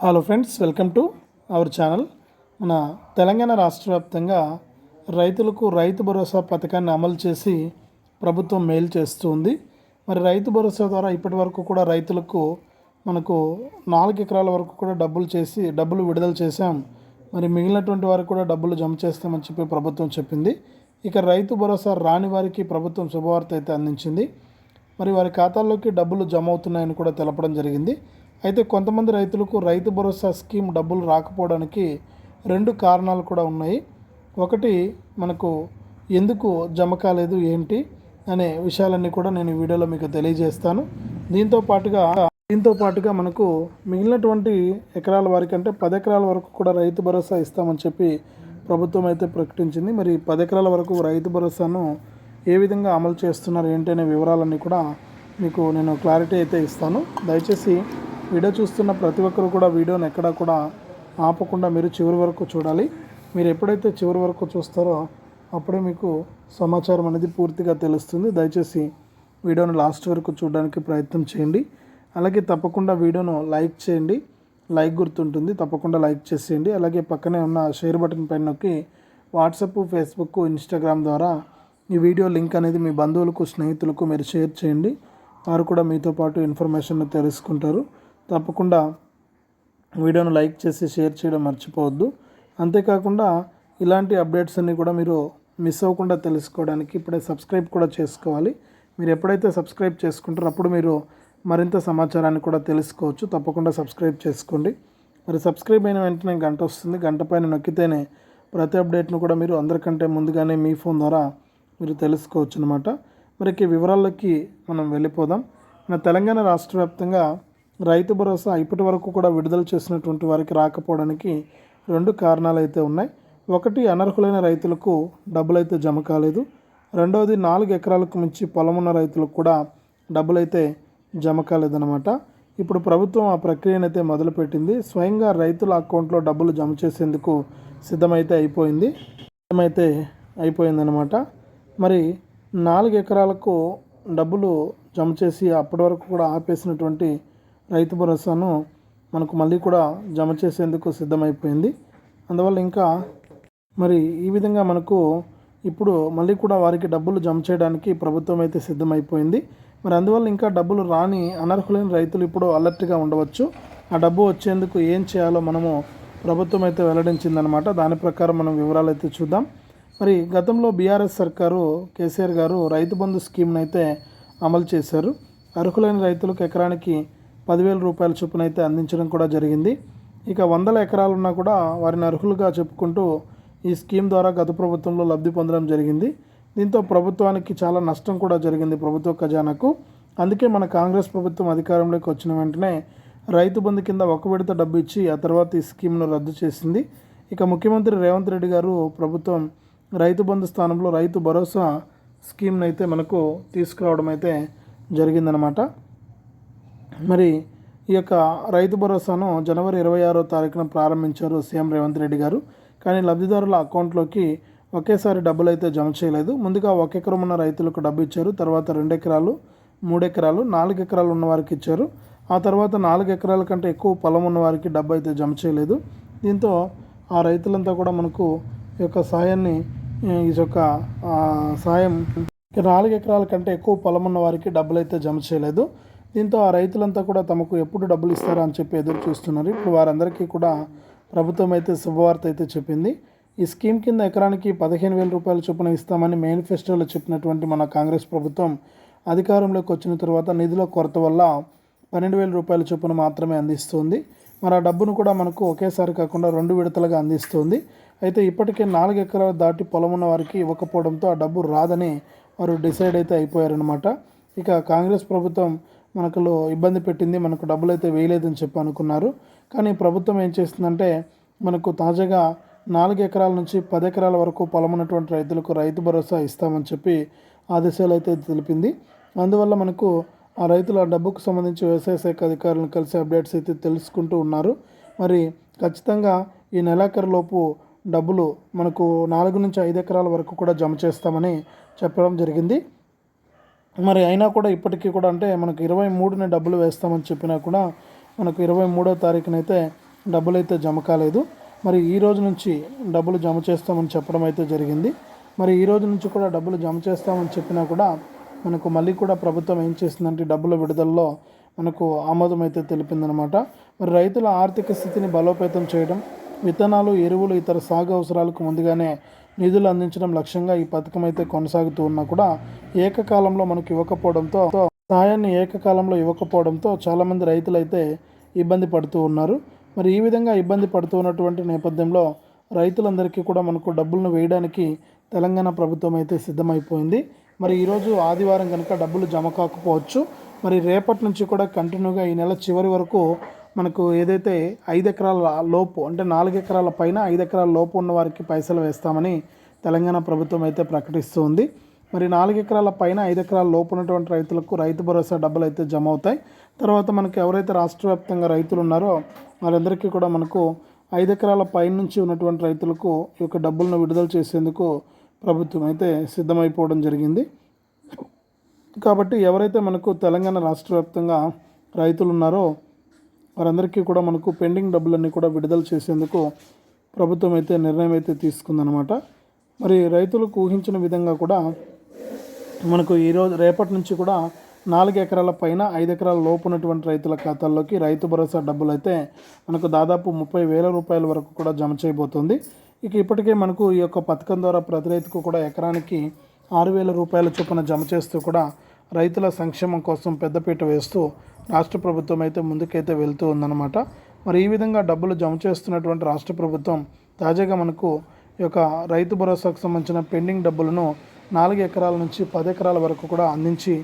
Hello friends welcome to our channel మన తెలంగాణ రాష్ట్ర వ్యాప్తంగా రైతులకు రైతు భరోసా పథకాన్ని అమలు చేసి ప్రభుత్వం మేలు చేస్తుంది మరి రైతు భరోసా ద్వారా ఇప్పటి వరకు కూడా రైతులకు మనకు నాలుగు ఎకరాల వరకు కూడా డబ్బులు చేసి డబ్బులు విడుదల చేశాం. మరి మిగిలినటువంటి వారికి కూడా డబ్బులు జమ చేస్తామని చెప్పి ప్రభుత్వం చెప్పింది. ఇక రైతు భరోసా రాని వారికి ప్రభుత్వం శుభవార్త అయితే అందించింది. మరి వారి ఖాతాల్లోకి డబ్బులు జమ అవుతున్నాయని కూడా తెలపడం జరిగింది. అయితే కొంతమంది రైతులకు రైతు భరోసా స్కీమ్ డబ్బులు రాకపోవడానికి రెండు కారణాలు కూడా ఉన్నాయి. ఒకటి మనకు ఎందుకు జమ కాలేదు ఏంటి అనే విషయాలన్నీ కూడా నేను వీడియోలో మీకు తెలియజేస్తాను. దీంతో పాటుగా దీంతో పాటుగా మనకు మిగిలినటువంటి ఎకరాల వారికి అంటే పది ఎకరాల వరకు కూడా రైతు భరోసా ఇస్తామని చెప్పి ప్రభుత్వం అయితే ప్రకటించింది. మరి పది ఎకరాల వరకు రైతు భరోసాను ఏ విధంగా అమలు చేస్తున్నారు ఏంటి అనే వివరాలన్నీ కూడా మీకు నేను క్లారిటీ అయితే ఇస్తాను. దయచేసి వీడియో చూస్తున్న ప్రతి ఒక్కరు కూడా వీడియోని ఎక్కడా కూడా ఆపకుండా మీరు చివరి వరకు చూడాలి. మీరు ఎప్పుడైతే చివరి వరకు చూస్తారో అప్పుడే మీకు సమాచారం అనేది పూర్తిగా తెలుస్తుంది. దయచేసి వీడియోను లాస్ట్ వరకు చూడడానికి ప్రయత్నం చేయండి. అలాగే తప్పకుండా వీడియోను లైక్ చేయండి. లైక్ గుర్తుంటుంది. తప్పకుండా లైక్ చేసేయండి. అలాగే పక్కనే ఉన్న షేర్ బటన్ పైన నొక్కి వాట్సాప్ ఫేస్బుక్ ఇన్స్టాగ్రామ్ ద్వారా ఈ వీడియో లింక్ అనేది మీ బంధువులకు స్నేహితులకు మీరు షేర్ చేయండి. వారు కూడా మీతో పాటు ఇన్ఫర్మేషన్ తెలుసుకుంటారు. తప్పకుండా వీడియోను లైక్ చేసి షేర్ చేయడం మర్చిపోవద్దు. అంతేకాకుండా ఇలాంటి అప్డేట్స్ అన్నీ కూడా మీరు మిస్ అవ్వకుండా తెలుసుకోవడానికి ఇప్పుడే సబ్స్క్రైబ్ కూడా చేసుకోవాలి. మీరు ఎప్పుడైతే సబ్స్క్రైబ్ చేసుకుంటారో అప్పుడు మీరు మరింత సమాచారాన్ని కూడా తెలుసుకోవచ్చు. తప్పకుండా సబ్స్క్రైబ్ చేసుకోండి. మరి సబ్స్క్రైబ్ అయిన వెంటనే గంట వస్తుంది. గంట పైన నొక్కితేనే ప్రతి అప్డేట్ను కూడా మీరు అందరికంటే ముందుగానే మీ ఫోన్ ద్వారా మీరు తెలుసుకోవచ్చు అనమాట మరి ఇక వివరాల్లోకి మనం వెళ్ళిపోదాం. మన తెలంగాణ రాష్ట్ర వ్యాప్తంగా రైతు భరోసా ఇప్పటి వరకు కూడా విడుదల చేసినటువంటి వారికి రాకపోవడానికి రెండు కారణాలు అయితే ఉన్నాయి. ఒకటి అనర్హులైన రైతులకు డబ్బులైతే జమ కాలేదు. రెండవది నాలుగు ఎకరాలకు మించి పొలం ఉన్న రైతులకు కూడా డబ్బులు అయితే జమ కాలేదన్నమాట. ఇప్పుడు ప్రభుత్వం ఆ ప్రక్రియను అయితే మొదలుపెట్టింది. స్వయంగా రైతుల అకౌంట్లో డబ్బులు జమ చేసేందుకు సిద్ధమైతే అయిపోయింది. సిద్ధమైతే అయిపోయిందనమాట మరి నాలుగు ఎకరాలకు డబ్బులు జమ చేసి అప్పటి వరకు కూడా ఆపేసినటువంటి రైతు భరోసాను మనకు మళ్ళీ కూడా జమ చేసేందుకు సిద్ధమైపోయింది. అందువల్ల ఇంకా మరి ఈ విధంగా మనకు ఇప్పుడు మళ్ళీ కూడా వారికి డబ్బులు జమ చేయడానికి ప్రభుత్వం అయితే సిద్ధమైపోయింది. మరి అందువల్ల ఇంకా డబ్బులు రాని అనర్హులైన రైతులు ఇప్పుడు అలర్ట్గా ఉండవచ్చు. ఆ డబ్బు వచ్చేందుకు ఏం చేయాలో మనము ప్రభుత్వం అయితే వెల్లడించిందనమాట. దాని ప్రకారం మనం వివరాలు అయితే చూద్దాం. మరి గతంలో బీఆర్ఎస్ సర్కారు కేసీఆర్ గారు రైతు బంధు స్కీమ్ను అయితే అమలు చేశారు. అర్హులైన రైతులకు ఎకరానికి పదివేల రూపాయల చొప్పున అయితే అందించడం కూడా జరిగింది. ఇక వందల ఎకరాలు ఉన్నా కూడా వారిని అర్హులుగా చెప్పుకుంటూ ఈ స్కీమ్ ద్వారా గత ప్రభుత్వంలో లబ్ధి పొందడం జరిగింది. దీంతో ప్రభుత్వానికి చాలా నష్టం కూడా జరిగింది ప్రభుత్వ ఖజానాకు. అందుకే మన కాంగ్రెస్ ప్రభుత్వం అధికారంలోకి వచ్చిన వెంటనే రైతు బంధు కింద ఒక విడత డబ్బు ఇచ్చి ఆ తర్వాత ఈ స్కీమ్ను రద్దు చేసింది. ఇక ముఖ్యమంత్రి రేవంత్ రెడ్డి గారు ప్రభుత్వం రైతు బంధు స్థానంలో రైతు భరోసా స్కీమ్ను అయితే మనకు తీసుకురావడం అయితే జరిగిందనమాట మరి ఈ యొక్క రైతు భరోసాను జనవరి ఇరవై ఆరో తారీఖున ప్రారంభించారు సీఎం రేవంత్ రెడ్డి గారు. కానీ లబ్ధిదారుల అకౌంట్లోకి ఒకేసారి డబ్బులు అయితే జమ చేయలేదు. ముందుగా ఒక ఎకరం ఉన్న రైతులకు డబ్బు ఇచ్చారు. తర్వాత రెండు ఎకరాలు మూడు ఎకరాలు నాలుగు ఎకరాలు ఉన్న వారికి ఇచ్చారు. ఆ తర్వాత నాలుగు ఎకరాల కంటే ఎక్కువ పొలం ఉన్న వారికి డబ్బు అయితే జమ చేయలేదు. దీంతో ఆ రైతులంతా కూడా మనకు ఈ యొక్క సాయాన్ని ఈ యొక్క సహాయం సాయం నాలుగు ఎకరాల కంటే ఎక్కువ పొలం ఉన్న వారికి డబ్బులు అయితే జమ చేయలేదు. దీంతో ఆ రైతులంతా కూడా తమకు ఎప్పుడు డబ్బులు ఇస్తారా అని చెప్పి ఎదురు చూస్తున్నారు. ఇప్పుడు వారందరికీ కూడా ప్రభుత్వం అయితే శుభవార్త అయితే చెప్పింది. ఈ స్కీమ్ కింద ఎకరానికి పదిహేను వేల రూపాయల చొప్పున ఇస్తామని మేనిఫెస్టోలో చెప్పినటువంటి మన కాంగ్రెస్ ప్రభుత్వం అధికారంలోకి వచ్చిన తర్వాత నిధుల కొరత వల్ల పన్నెండు వేల రూపాయల చొప్పున మాత్రమే అందిస్తుంది. మరి ఆ డబ్బును కూడా మనకు ఒకేసారి కాకుండా రెండు విడతలుగా అందిస్తుంది. అయితే ఇప్పటికే నాలుగు ఎకరాలు దాటి పొలం ఉన్న వారికి ఇవ్వకపోవడంతో ఆ డబ్బు రాదని వారు డిసైడ్ అయితే అయిపోయారనమాట ఇక కాంగ్రెస్ ప్రభుత్వం మనకు ఇబ్బంది పెట్టింది మనకు డబ్బులు అయితే వేయలేదని చెప్పి అనుకున్నారు. కానీ ప్రభుత్వం ఏం చేస్తుందంటే మనకు తాజాగా నాలుగు ఎకరాల నుంచి పది ఎకరాల వరకు పొలం ఉన్నటువంటి రైతులకు రైతు భరోసా ఇస్తామని చెప్పి ఆదేశాలు అయితే తెలిపింది. అందువల్ల మనకు ఆ రైతుల డబ్బుకు సంబంధించి వ్యవసాయ శాఖ అధికారులను కలిసి అప్డేట్స్ అయితే తెలుసుకుంటూ ఉన్నారు. మరి ఖచ్చితంగా ఈ నెలాఖరులోపు డబ్బులు మనకు నాలుగు నుంచి ఐదు ఎకరాల వరకు కూడా జమ చేస్తామని చెప్పడం జరిగింది. మరి అయినా కూడా ఇప్పటికీ కూడా అంటే మనకు ఇరవై మూడున డబ్బులు వేస్తామని చెప్పినా కూడా మనకు ఇరవై మూడో తారీఖునైతే డబ్బులు అయితే జమ కాలేదు. మరి ఈ రోజు నుంచి డబ్బులు జమ చేస్తామని చెప్పడం అయితే జరిగింది. మరి ఈ రోజు నుంచి కూడా డబ్బులు జమ చేస్తామని చెప్పినా కూడా మనకు మళ్ళీ కూడా ప్రభుత్వం ఏం చేస్తుందంటే డబ్బుల విడుదలలో మనకు ఆమోదం అయితే తెలిపిందనమాట. మరి రైతుల ఆర్థిక స్థితిని బలోపేతం చేయడం విత్తనాలు ఎరువులు ఇతర సాగు అవసరాలకు ముందుగానే నిధులు అందించడం లక్ష్యంగా ఈ పథకం అయితే కొనసాగుతూ ఉన్నా కూడా ఏకకాలంలో మనకు ఇవ్వకపోవడంతో సాయాన్ని ఏకకాలంలో ఇవ్వకపోవడంతో చాలామంది రైతులు అయితే ఇబ్బంది పడుతూ ఉన్నారు. మరి ఈ విధంగా ఇబ్బంది పడుతూ ఉన్నటువంటి నేపథ్యంలో రైతులందరికీ కూడా మనకు డబ్బులను వేయడానికి తెలంగాణ ప్రభుత్వం అయితే సిద్ధమైపోయింది. మరి ఈరోజు ఆదివారం కనుక డబ్బులు జమ కాకపోవచ్చు. మరి రేపటి నుంచి కూడా కంటిన్యూగా ఈ నెల చివరి వరకు మనకు ఏదైతే ఐదు ఎకరాల లోపు అంటే నాలుగు ఎకరాల పైన ఐదు ఎకరాల లోపు ఉన్న వారికి పైసలు వేస్తామని తెలంగాణ ప్రభుత్వం అయితే ప్రకటిస్తూ ఉంది మరి నాలుగు ఎకరాల పైన ఐదు ఎకరాల లోపు ఉన్నటువంటి రైతులకు రైతు భరోసా డబ్బులు అయితే జమ అవుతాయి. తర్వాత మనకి ఎవరైతే రాష్ట్ర వ్యాప్తంగా రైతులు ఉన్నారో వారందరికీ కూడా మనకు ఐదు ఎకరాల పైన నుంచి ఉన్నటువంటి రైతులకు ఈ యొక్క డబ్బులను విడుదల చేసేందుకు ప్రభుత్వం అయితే సిద్ధమైపోవడం జరిగింది. కాబట్టి ఎవరైతే మనకు తెలంగాణ రాష్ట్ర వ్యాప్తంగా రైతులు ఉన్నారో వారందరికీ కూడా మనకు పెండింగ్ డబ్బులన్నీ కూడా విడుదల చేసేందుకు ప్రభుత్వం అయితే నిర్ణయం అయితే తీసుకుందనమాట మరి రైతులకు ఊహించిన విధంగా కూడా మనకు ఈరోజు రేపటి నుంచి కూడా నాలుగు ఎకరాల పైన ఐదు ఎకరాల లోపు ఉన్నటువంటి రైతుల ఖాతాల్లోకి రైతు భరోసా డబ్బులు అయితే మనకు దాదాపు ముప్పై వేల రూపాయల వరకు కూడా జమ చేయబోతుంది. ఇక ఇప్పటికే మనకు ఈ యొక్క పథకం ద్వారా ప్రతి రైతుకు కూడా ఎకరానికి ఆరు వేల రూపాయల చొప్పున జమ చేస్తూ కూడా రైతుల సంక్షేమం కోసం పెద్దపీట వేస్తూ రాష్ట్ర ప్రభుత్వం అయితే ముందుకైతే వెళ్తూ ఉందన్నమాట. మరి ఈ విధంగా డబ్బులు జమ చేస్తున్నటువంటి రాష్ట్ర ప్రభుత్వం తాజాగా మనకు ఈ యొక్క రైతు భరోసాకు సంబంధించిన పెండింగ్ డబ్బులను నాలుగు ఎకరాల నుంచి పది ఎకరాల వరకు కూడా అందించి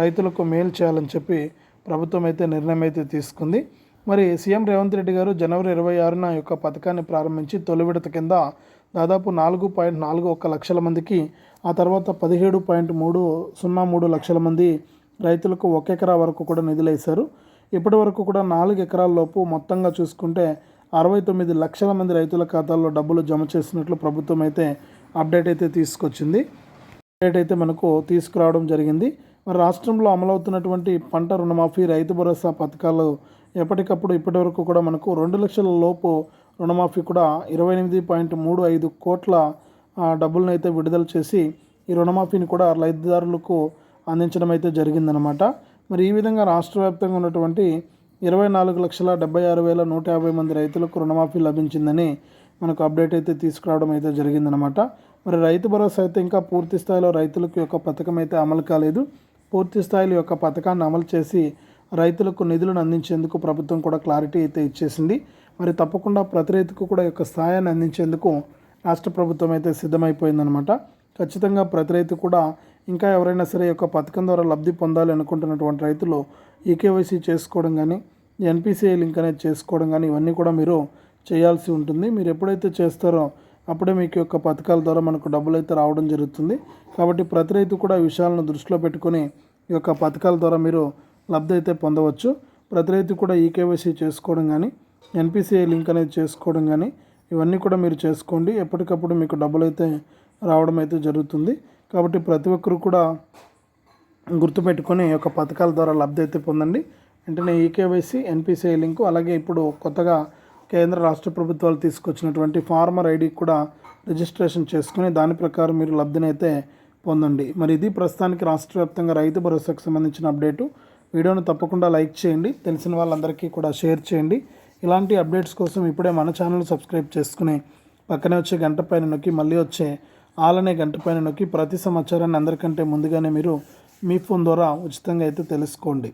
రైతులకు మేలు చేయాలని చెప్పి ప్రభుత్వం అయితే నిర్ణయం అయితే తీసుకుంది. మరి సీఎం రేవంత్ రెడ్డి గారు జనవరి ఇరవై ఆరున ఈ యొక్క పథకాన్ని ప్రారంభించి తొలి విడత కింద దాదాపు నాలుగు పాయింట్ నాలుగు ఒక్క లక్షల మందికి ఆ తర్వాత పదిహేడు పాయింట్ మూడు సున్నా మూడు లక్షల మంది రైతులకు ఒక ఎకరా వరకు కూడా నిధులు వేశారు. ఇప్పటి వరకు కూడా నాలుగు ఎకరాల లోపు మొత్తంగా చూసుకుంటే అరవై తొమ్మిది లక్షల మంది రైతుల ఖాతాల్లో డబ్బులు జమ చేసినట్లు ప్రభుత్వం అయితే అప్డేట్ అయితే తీసుకొచ్చింది. అప్డేట్ అయితే మనకు తీసుకురావడం జరిగింది. మరి రాష్ట్రంలో అమలవుతున్నటువంటి పంట రుణమాఫీ రైతు భరోసా పథకాలు ఎప్పటికప్పుడు ఇప్పటివరకు కూడా మనకు రెండు లక్షల లోపు రుణమాఫీ కూడా ఇరవై ఎనిమిది పాయింట్ మూడు ఐదు కోట్ల డబ్బులను అయితే విడుదల చేసి ఈ రుణమాఫీని కూడా లబ్ధిదారులకు అందించడం అయితే జరిగిందనమాట మరి ఈ విధంగా రాష్ట్ర వ్యాప్తంగా ఉన్నటువంటి ఇరవై నాలుగు లక్షల డెబ్బై ఆరు వేల నూట యాభై మంది రైతులకు రుణమాఫీ లభించిందని మనకు అప్డేట్ అయితే తీసుకురావడం అయితే జరిగిందనమాట మరి రైతు భరోసా అయితే ఇంకా పూర్తి స్థాయిలో రైతులకు యొక్క పథకం అయితే అమలు కాలేదు. పూర్తి స్థాయిలో యొక్క పథకాన్ని అమలు చేసి రైతులకు నిధులను అందించేందుకు ప్రభుత్వం కూడా క్లారిటీ అయితే ఇచ్చేసింది. మరి తప్పకుండా ప్రతి రైతుకు కూడా ఈ యొక్క సహాయాన్ని అందించేందుకు రాష్ట్ర ప్రభుత్వం అయితే సిద్ధమైపోయిందనమాట ఖచ్చితంగా ప్రతి రైతు కూడా ఇంకా ఎవరైనా సరే యొక్క పథకం ద్వారా లబ్ధి పొందాలి అనుకుంటున్నటువంటి రైతులు ఈకేవైసీ చేసుకోవడం కానీ ఎన్పిసిఐ లింక్ అనేది చేసుకోవడం కానీ ఇవన్నీ కూడా మీరు చేయాల్సి ఉంటుంది. మీరు ఎప్పుడైతే చేస్తారో అప్పుడే మీకు యొక్క పథకాల ద్వారా మనకు డబ్బులు అయితే రావడం జరుగుతుంది. కాబట్టి ప్రతి రైతు కూడా ఈ విషయాలను దృష్టిలో పెట్టుకొని ఈ యొక్క పథకాల ద్వారా మీరు లబ్ధి అయితే పొందవచ్చు. ప్రతి రైతు కూడా ఈకేవైసీ చేసుకోవడం కానీ ఎన్పిసిఐ లింక్ అనేది చేసుకోవడం కానీ ఇవన్నీ కూడా మీరు చేసుకోండి. ఎప్పటికప్పుడు మీకు డబ్బులు అయితే రావడం అయితే జరుగుతుంది. కాబట్టి ప్రతి ఒక్కరు కూడా గుర్తుపెట్టుకొని ఈ యొక్క పథకాల ద్వారా లబ్ధి అయితే పొందండి. వెంటనే ఈకేవైసీ ఎన్పిసిఐ లింకు అలాగే ఇప్పుడు కొత్తగా కేంద్ర రాష్ట్ర ప్రభుత్వాలు తీసుకొచ్చినటువంటి ఫార్మర్ ఐడి కూడా రిజిస్ట్రేషన్ చేసుకుని దాని ప్రకారం మీరు లబ్ధిని అయితే పొందండి. మరి ఇది ప్రస్తుతానికి రాష్ట్ర వ్యాప్తంగా రైతు భరోసాకు సంబంధించిన అప్డేటు. వీడియోను తప్పకుండా లైక్ చేయండి. తెలిసిన వాళ్ళందరికీ కూడా షేర్ చేయండి. ఇలాంటి అప్డేట్స్ కోసం ఇప్పుడే మన ఛానల్ సబ్స్క్రైబ్ చేసుకుని పక్కనే వచ్చే గంట పైన నొక్కి మళ్ళీ వచ్చే ఆలనే గంట పైన నొక్కి ప్రతి సమాచారాన్ని అందరికంటే ముందుగానే మీరు మీ ఫోన్ ద్వారా ఉచితంగా అయితే తెలుసుకోండి.